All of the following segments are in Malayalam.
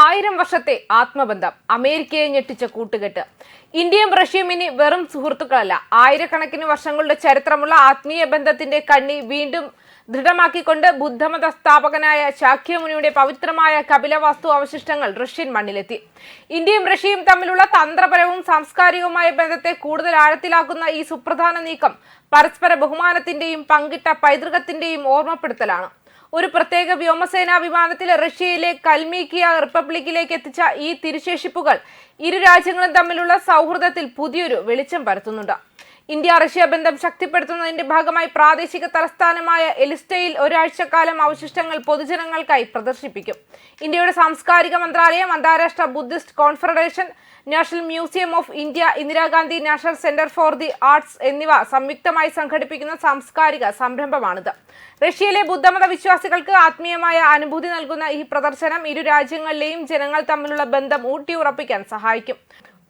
ആയിരം വർഷത്തെ ആത്മബന്ധം അമേരിക്കയെ ഞെട്ടിച്ച കൂട്ടുകെട്ട്. ഇന്ത്യയും റഷ്യയും ഇനി വെറും സുഹൃത്തുക്കളല്ല. ആയിരക്കണക്കിന് വർഷങ്ങളുടെ ചരിത്രമുള്ള ആത്മീയ ബന്ധത്തിന്റെ കണ്ണി വീണ്ടും ദൃഢമാക്കിക്കൊണ്ട് ബുദ്ധമത സ്ഥാപകനായ ശാക്യമുനിയുടെ പവിത്രമായ കപിലവാസ്തു അവശിഷ്ടങ്ങൾ റഷ്യൻ മണ്ണിലെത്തി. ഇന്ത്യയും റഷ്യയും തമ്മിലുള്ള തന്ത്രപരവും സാംസ്കാരികവുമായ ബന്ധത്തെ കൂടുതൽ ആഴത്തിലാക്കുന്ന ഈ സുപ്രധാന നീക്കം പരസ്പര ബഹുമാനത്തിന്റെയും പങ്കിട്ട പൈതൃകത്തിന്റെയും ഓർമ്മപ്പെടുത്തലാണ്. ഒരു പ്രത്യേക വ്യോമസേനാ വിമാനത്തിൽ റഷ്യയിലെ കൽമീക്കിയ റിപ്പബ്ലിക്കിലേക്ക് എത്തിച്ച ഈ തിരുശേഷിപ്പുകൾ ഇരു രാജ്യങ്ങളും തമ്മിലുള്ള സൗഹൃദത്തിൽ പുതിയൊരു വെളിച്ചം പരത്തുന്നുണ്ട്. ഇന്ത്യ റഷ്യ ബന്ധം ശക്തിപ്പെടുത്തുന്നതിന്റെ ഭാഗമായി പ്രാദേശിക തലസ്ഥാനമായ എലിസ്റ്റയിൽ ഒരാഴ്ചക്കാലം അവശിഷ്ടങ്ങൾ പൊതുജനങ്ങൾക്കായി പ്രദർശിപ്പിക്കും. ഇന്ത്യയുടെ സാംസ്കാരിക മന്ത്രാലയം അന്താരാഷ്ട്ര Buddhist confederation national museum of India Indira Gandhi national centre for the arts എന്നിവ സംയുക്തമായി സംഘടിപ്പിക്കുന്ന സാംസ്കാരിക സംരംഭമാണിത്. റഷ്യയിലെ ബുദ്ധമത വിശ്വാസികൾക്ക് ആത്മീയമായ അനുഭൂതി നൽകുന്ന ഈ പ്രദർശനം ഇരു രാജ്യങ്ങളിലെയും ജനങ്ങൾ തമ്മിലുള്ള ബന്ധം ഊട്ടിയുറപ്പിക്കാൻ സഹായിക്കും.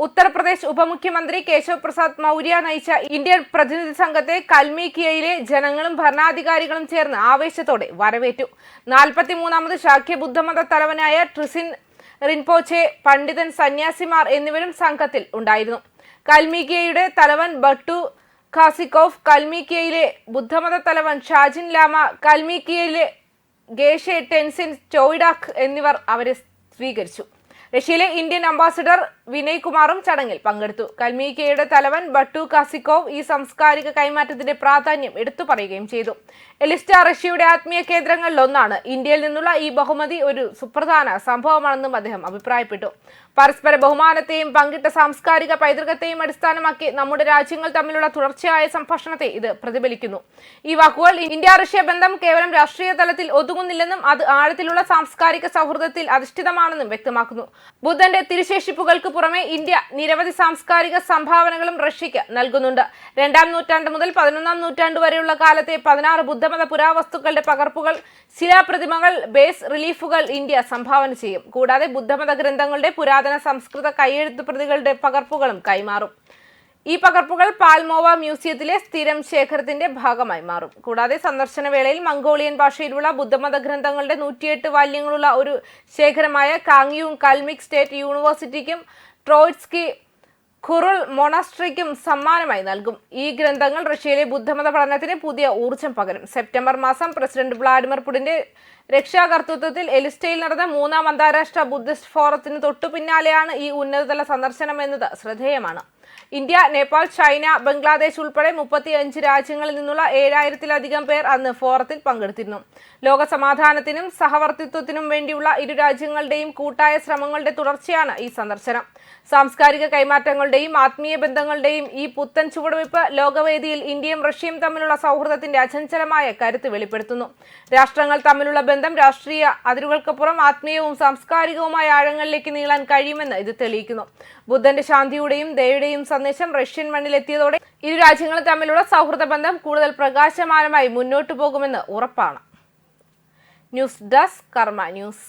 ഉത്തർപ്രദേശ് ഉപമുഖ്യമന്ത്രി കേശവ് പ്രസാദ് മൗര്യ നയിച്ച ഇന്ത്യൻ പ്രതിനിധി സംഘത്തെ കൽമീക്കിയയിലെ ജനങ്ങളും ഭരണാധികാരികളും ചേർന്ന് ആവേശത്തോടെ വരവേറ്റു. നാൽപ്പത്തിമൂന്നാമത് ശാക്യ ബുദ്ധമത തലവനായ ട്രിസിൻ റിൻപോച്ചെ പണ്ഡിതൻ സന്യാസിമാർ എന്നിവരും സംഘത്തിൽ ഉണ്ടായിരുന്നു. കൽമീക്കിയയുടെ തലവൻ ബട്ടു ഖാസിക്കോഫ് കൽമീക്കിയയിലെ ബുദ്ധമത തലവൻ ഷാജിൻ ലാമ കൽമീക്കിയയിലെ ഗേഷെ ടെൻസിൻ ചോയിഡാഖ് എന്നിവർ അവരെ സ്വീകരിച്ചു. റഷ്യയിലെ ഇന്ത്യൻ അംബാസിഡർ വിനയ് കുമാറും ചടങ്ങിൽ പങ്കെടുത്തു. കൽമീക്കയുടെ തലവൻ ബട്ടു കാസിക്കോവ് ഈ സാംസ്കാരിക കൈമാറ്റത്തിന്റെ പ്രാധാന്യം എടുത്തു പറയുകയും ചെയ്തു. എലിസ്റ്റ റഷ്യയുടെ ആത്മീയ കേന്ദ്രങ്ങളിലൊന്നാണ് ഇന്ത്യയിൽ നിന്നുള്ള ഈ ബഹുമതി ഒരു സുപ്രധാന സംഭവമാണെന്നും അദ്ദേഹം അഭിപ്രായപ്പെട്ടു. പരസ്പര ബഹുമാനത്തെയും പങ്കിട്ട സാംസ്കാരിക പൈതൃകത്തെയും അടിസ്ഥാനമാക്കി നമ്മുടെ രാജ്യങ്ങൾ തമ്മിലുള്ള തുടർച്ചയായ സംഭാഷണത്തെ ഇത് പ്രതിഫലിക്കുന്നു. ഈ വാക്കുകൾ ഇന്ത്യ റഷ്യ ബന്ധം കേവലം രാഷ്ട്രീയ തലത്തിൽ ഒതുങ്ങുന്നില്ലെന്നും അത് ആഴത്തിലുള്ള സാംസ്കാരിക സൗഹൃദത്തിൽ അധിഷ്ഠിതമാണെന്നും വ്യക്തമാക്കുന്നു. ബുദ്ധന്റെ തിരുശേഷിപ്പുകൾക്ക് പുറമെ ഇന്ത്യ നിരവധി സാംസ്കാരിക സംഭാവനകളും റഷ്യയ്ക്ക് നൽകുന്നുണ്ട്. രണ്ടാം നൂറ്റാണ്ട് മുതൽ പതിനൊന്നാം നൂറ്റാണ്ട് വരെയുള്ള കാലത്തെ പതിനാറ് ബുദ്ധമത പുരാവസ്തുക്കളുടെ പകർപ്പുകൾ ശിലാപ്രതിമകൾ ബേസ് റിലീഫുകൾ ഇന്ത്യ സംഭാവന ചെയ്യും. കൂടാതെ ബുദ്ധമത ഗ്രന്ഥങ്ങളുടെ പുരാതന സംസ്കൃത കൈയെഴുത്ത് പ്രതികളുടെ പകർപ്പുകളും കൈമാറും. ഈ പകർപ്പുകൾ പാൽമോവ മ്യൂസിയത്തിലെ സ്ഥിരം ശേഖരത്തിന്റെ ഭാഗമായി മാറും. കൂടാതെ സന്ദർശന വേളയിൽ മംഗോളിയൻ ഭാഷയിലുള്ള ബുദ്ധമത ഗ്രന്ഥങ്ങളുടെ നൂറ്റിയെട്ട് വാല്യങ്ങളുള്ള ഒരു ശേഖരമായ കാങ്യൂങ് കൽമിക് സ്റ്റേറ്റ് യൂണിവേഴ്സിറ്റിക്കും ട്രോയ്സ്കി ഖുറുൾ മൊണസ്ട്രിക്കും സമ്മാനമായി നൽകും. ഈ ഗ്രന്ഥങ്ങൾ റഷ്യയിലെ ബുദ്ധമത പഠനത്തിന് പുതിയ ഊർജം പകരും. സെപ്റ്റംബർ മാസം പ്രസിഡന്റ് വ്ളാഡിമിർ പുടിന്റെ രക്ഷാകർത്തൃത്വത്തിൽ എലിസ്റ്റയിൽ നടന്ന മൂന്നാം അന്താരാഷ്ട്ര ബുദ്ധിസ്റ്റ് ഫോറത്തിന് തൊട്ടു പിന്നാലെയാണ് ഈ ഉന്നതതല സന്ദർശനം എന്നത് ശ്രദ്ധേയമാണ്. ഇന്ത്യ നേപ്പാൾ ചൈന ബംഗ്ലാദേശ് ഉൾപ്പെടെ മുപ്പത്തിയഞ്ച് രാജ്യങ്ങളിൽ നിന്നുള്ള ഏഴായിരത്തിലധികം പേർ അന്ന് ഫോറത്തിൽ പങ്കെടുത്തിരുന്നു. ലോക സമാധാനത്തിനും സഹവർത്തിത്വത്തിനും വേണ്ടിയുള്ള ഇരു രാജ്യങ്ങളുടെയും കൂട്ടായ ശ്രമങ്ങളുടെ തുടർച്ചയാണ് ഈ സന്ദർശനം. സാംസ്കാരിക കൈമാറ്റങ്ങളുടെയും ആത്മീയ ബന്ധങ്ങളുടെയും ഈ പുത്തൻ ചുവടുവയ്പ് ലോകവേദിയിൽ ഇന്ത്യയും റഷ്യയും തമ്മിലുള്ള സൗഹൃദത്തിന്റെ അചഞ്ചലമായ കരുത്ത് വെളിപ്പെടുത്തുന്നു. രാഷ്ട്രങ്ങൾ തമ്മിലുള്ള ബന്ധം രാഷ്ട്രീയ അതിരുകൾക്കപ്പുറം ആത്മീയവും സാംസ്കാരികവുമായ ആഴങ്ങളിലേക്ക് നീളാൻ കഴിയുമെന്ന് ഇത് തെളിയിക്കുന്നു. ബുദ്ധന്റെ ശാന്തിയുടെയും ദയയുടെയും സന്ദേശം റഷ്യൻ മണ്ണിലെത്തിയതോടെ ഇരു രാജ്യങ്ങളും തമ്മിലുള്ള സൗഹൃദ ബന്ധം കൂടുതൽ പ്രകാശമാനമായി മുന്നോട്ടു പോകുമെന്ന് ഉറപ്പാണ്. News desk Karma news.